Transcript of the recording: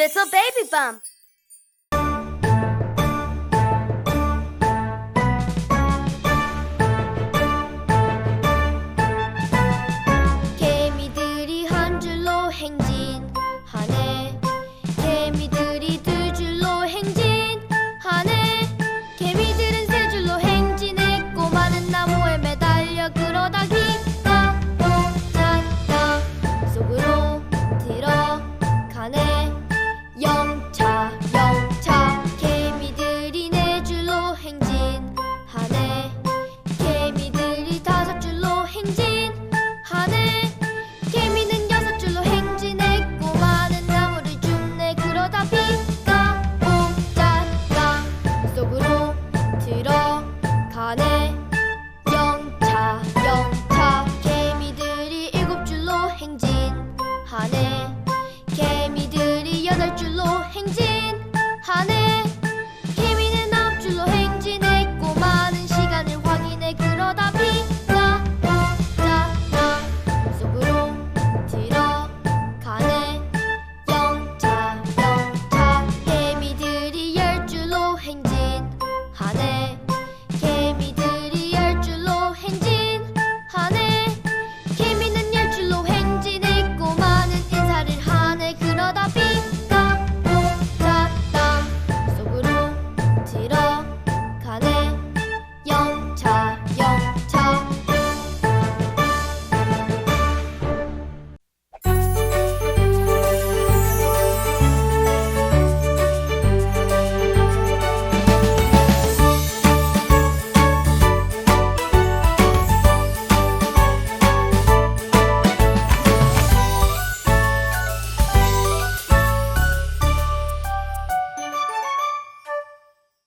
little baby bump. 들어가네. 영차 영차 개미들이 일곱 줄로 행진하네. 개미들이 여덟 줄로 행진하네.